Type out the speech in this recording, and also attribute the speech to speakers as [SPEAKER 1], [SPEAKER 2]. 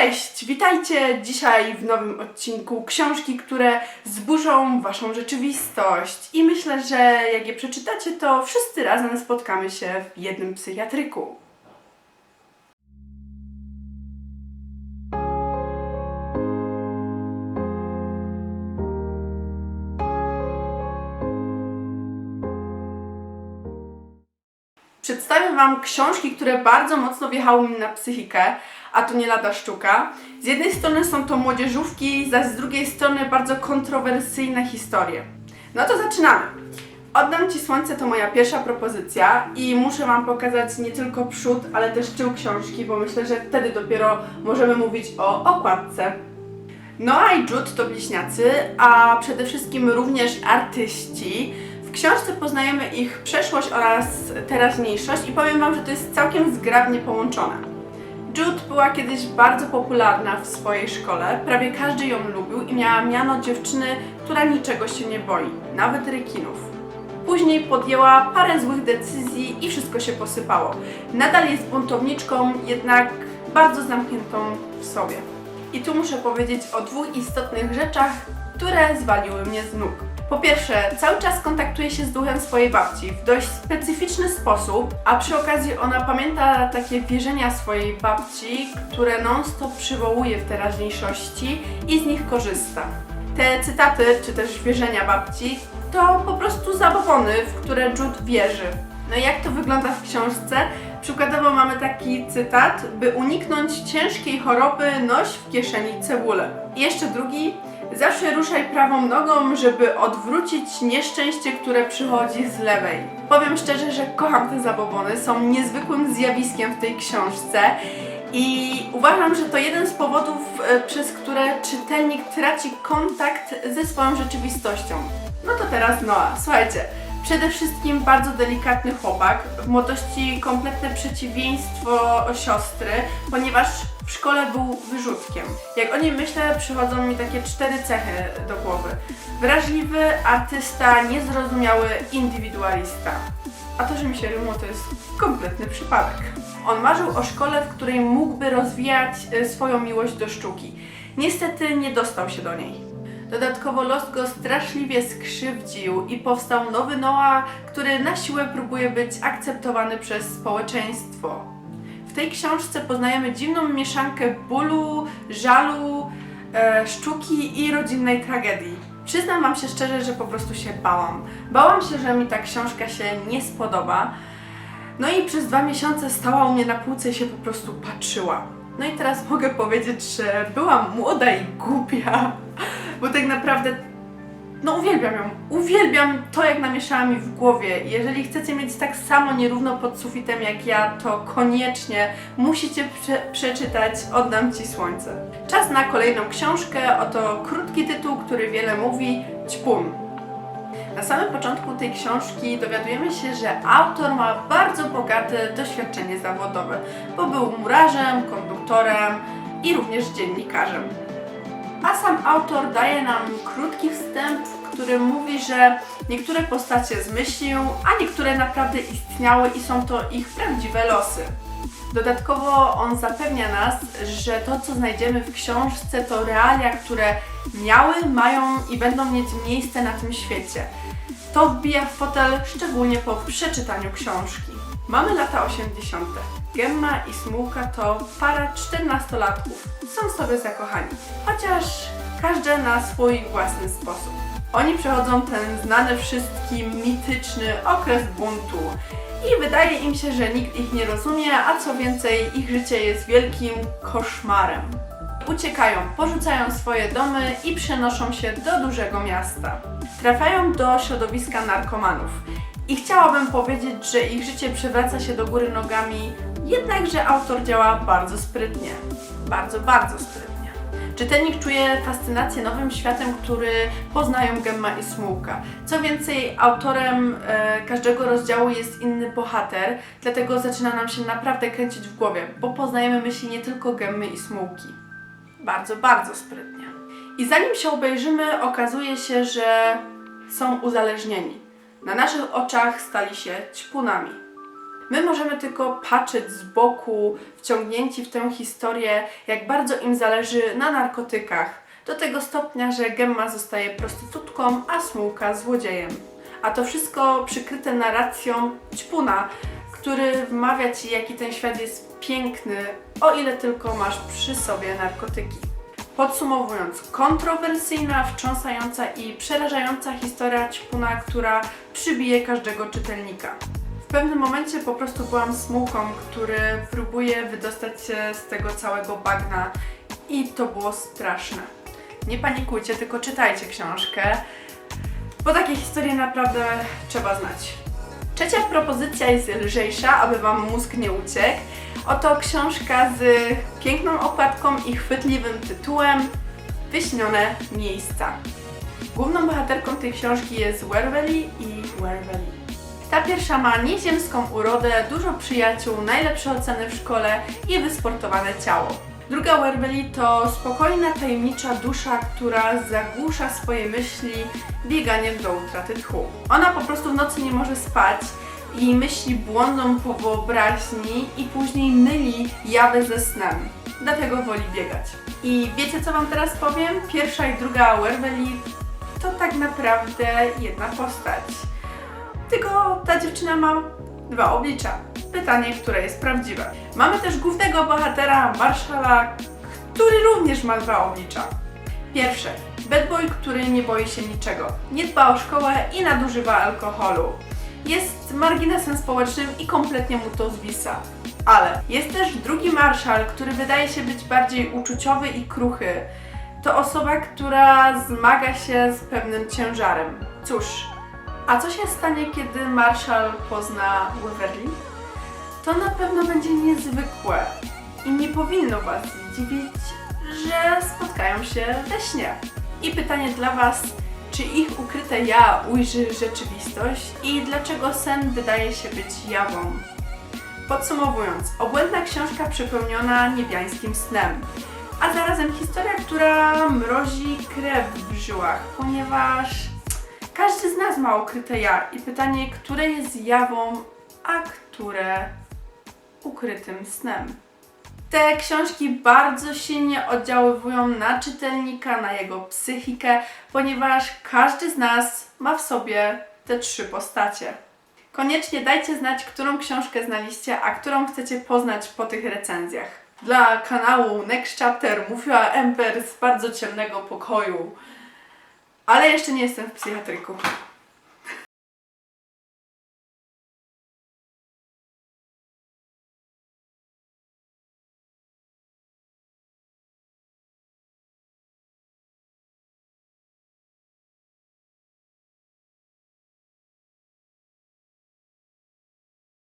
[SPEAKER 1] Cześć, witajcie dzisiaj w nowym odcinku książki, które zburzą waszą rzeczywistość. I myślę, że jak je przeczytacie, to wszyscy razem spotkamy się w jednym psychiatryku. Książki, które bardzo mocno wjechały mi na psychikę, a to nie lada sztuka. Z jednej strony są to młodzieżówki, zaś z drugiej strony bardzo kontrowersyjne historie. No to zaczynamy. Oddam Ci Słońce to moja pierwsza propozycja i muszę Wam pokazać nie tylko przód, ale też tył książki, bo myślę, że wtedy dopiero możemy mówić o okładce. Noah i Jude to bliźniacy, a przede wszystkim również artyści. W książce poznajemy ich przeszłość oraz teraźniejszość i powiem Wam, że to jest całkiem zgrabnie połączone. Jude była kiedyś bardzo popularna w swojej szkole, prawie każdy ją lubił i miała miano dziewczyny, która niczego się nie boi, nawet rekinów. Później podjęła parę złych decyzji i wszystko się posypało. Nadal jest buntowniczką, jednak bardzo zamkniętą w sobie. I tu muszę powiedzieć o dwóch istotnych rzeczach, które zwaliły mnie z nóg. Po pierwsze, cały czas kontaktuje się z duchem swojej babci w dość specyficzny sposób, a przy okazji ona pamięta takie wierzenia swojej babci, które non-stop przywołuje w teraźniejszości i z nich korzysta. Te cytaty, czy też wierzenia babci, to po prostu zabobony, w które Jude wierzy. No i jak to wygląda w książce? Przykładowo mamy taki cytat, by uniknąć ciężkiej choroby noś w kieszeni cebulę. I jeszcze drugi, zawsze ruszaj prawą nogą, żeby odwrócić nieszczęście, które przychodzi z lewej. Powiem szczerze, że kocham te zabobony, są niezwykłym zjawiskiem w tej książce i uważam, że to jeden z powodów, e, przez które czytelnik traci kontakt ze swoją rzeczywistością. No to teraz Noah, słuchajcie. Przede wszystkim bardzo delikatny chłopak, w młodości kompletne przeciwieństwo siostry, ponieważ w szkole był wyrzutkiem. Jak o nim myślę, przychodzą mi takie cztery cechy do głowy. Wrażliwy, artysta, niezrozumiały, indywidualista. A to, że mi się rymło, to jest kompletny przypadek. On marzył o szkole, w której mógłby rozwijać e, swoją miłość do sztuki. Niestety nie dostał się do niej. Dodatkowo los go straszliwie skrzywdził i powstał nowy Noah, który na siłę próbuje być akceptowany przez społeczeństwo. W tej książce poznajemy dziwną mieszankę bólu, żalu, e, sztuki i rodzinnej tragedii. Przyznam Wam się szczerze, że po prostu się bałam. Bałam się, że mi ta książka się nie spodoba. No i przez dwa miesiące stała u mnie na półce i się po prostu patrzyła. No i teraz mogę powiedzieć, że byłam młoda i głupia, bo tak naprawdę no uwielbiam ją. Uwielbiam to, jak namieszała mi w głowie. Jeżeli chcecie mieć tak samo nierówno pod sufitem jak ja, to koniecznie musicie prze przeczytać Oddam Ci Słońce. Czas na kolejną książkę. Oto krótki tytuł, który wiele mówi. Ćpun. Na samym początku tej książki dowiadujemy się, że autor ma bardzo bogate doświadczenie zawodowe, bo był murarzem, konduktorem i również dziennikarzem. A sam autor daje nam krótki wstęp, w którym mówi, że niektóre postacie zmyślił, a niektóre naprawdę istniały i są to ich prawdziwe losy. Dodatkowo on zapewnia nas, że to, co znajdziemy w książce, to realia, które miały, mają i będą mieć miejsce na tym świecie. To wbija w fotel szczególnie po przeczytaniu książki. Mamy lata 80. Gemma i Smułka to para 14-latków. Są sobie zakochani, chociaż każdy na swój własny sposób. Oni przechodzą ten znany wszystkim mityczny okres buntu i wydaje im się, że nikt ich nie rozumie, a co więcej, ich życie jest wielkim koszmarem. Uciekają, porzucają swoje domy i przenoszą się do dużego miasta. Trafiają do środowiska narkomanów. I chciałabym powiedzieć, że ich życie przewraca się do góry nogami, jednakże autor działa bardzo sprytnie. Bardzo, bardzo sprytnie. Czytelnik czuje fascynację nowym światem, który poznają Gemma i Smułka. Co więcej, autorem e, każdego rozdziału jest inny bohater, dlatego zaczyna nam się naprawdę kręcić w głowie, bo poznajemy myśli nie tylko Gemmy i Smułki. Bardzo, bardzo sprytnie. I zanim się obejrzymy, okazuje się, że są uzależnieni. Na naszych oczach stali się ćpunami. My możemy tylko patrzeć z boku, wciągnięci w tę historię, jak bardzo im zależy na narkotykach. Do tego stopnia, że Gemma zostaje prostytutką, a Smułka złodziejem. A to wszystko przykryte narracją ćpuna, który wmawia ci, jaki ten świat jest piękny, o ile tylko masz przy sobie narkotyki. Podsumowując, kontrowersyjna, wstrząsająca i przerażająca historia ćpuna, która przybije każdego czytelnika. W pewnym momencie po prostu byłam smułką, który próbuje wydostać się z tego całego bagna i to było straszne. Nie panikujcie, tylko czytajcie książkę, bo takie historie naprawdę trzeba znać. Trzecia propozycja jest lżejsza, aby Wam mózg nie uciekł. Oto książka z piękną okładką i chwytliwym tytułem Wyśnione miejsca. Główną bohaterką tej książki jest Werweli i Werweli. Ta pierwsza ma nieziemską urodę, dużo przyjaciół, najlepsze oceny w szkole i wysportowane ciało. Druga Werbeli to spokojna, tajemnicza dusza, która zagłusza swoje myśli bieganiem do utraty tchu. Ona po prostu w nocy nie może spać i myśli błądą po wyobraźni i później myli jawy ze snem. Dlatego woli biegać. I wiecie co wam teraz powiem? Pierwsza i druga Werbeli to tak naprawdę jedna postać. Tylko ta dziewczyna ma dwa oblicza. Pytanie, które jest prawdziwe. Mamy też głównego bohatera, Marszala, który również ma dwa oblicza. Pierwsze, bad boy, który nie boi się niczego, nie dba o szkołę i nadużywa alkoholu. Jest marginesem społecznym i kompletnie mu to zwisa. Ale jest też drugi marszal, który wydaje się być bardziej uczuciowy i kruchy. To osoba, która zmaga się z pewnym ciężarem. Cóż, a co się stanie, kiedy marszal pozna Waverly? To na pewno będzie niezwykłe i nie powinno Was zdziwić, że spotkają się we śnie. I pytanie dla Was, czy ich ukryte ja ujrzy rzeczywistość i dlaczego sen wydaje się być jawą? Podsumowując, obłędna książka przepełniona niebiańskim snem, a zarazem historia, która mrozi krew w żyłach, ponieważ każdy z nas ma ukryte ja i pytanie, które jest jawą, a które ukrytym snem. Te książki bardzo silnie oddziaływują na czytelnika, na jego psychikę, ponieważ każdy z nas ma w sobie te trzy postacie. Koniecznie dajcie znać, którą książkę znaliście, a którą chcecie poznać po tych recenzjach. Dla kanału Next Chapter mówiła Ember z bardzo ciemnego pokoju, ale jeszcze nie jestem w psychiatryku.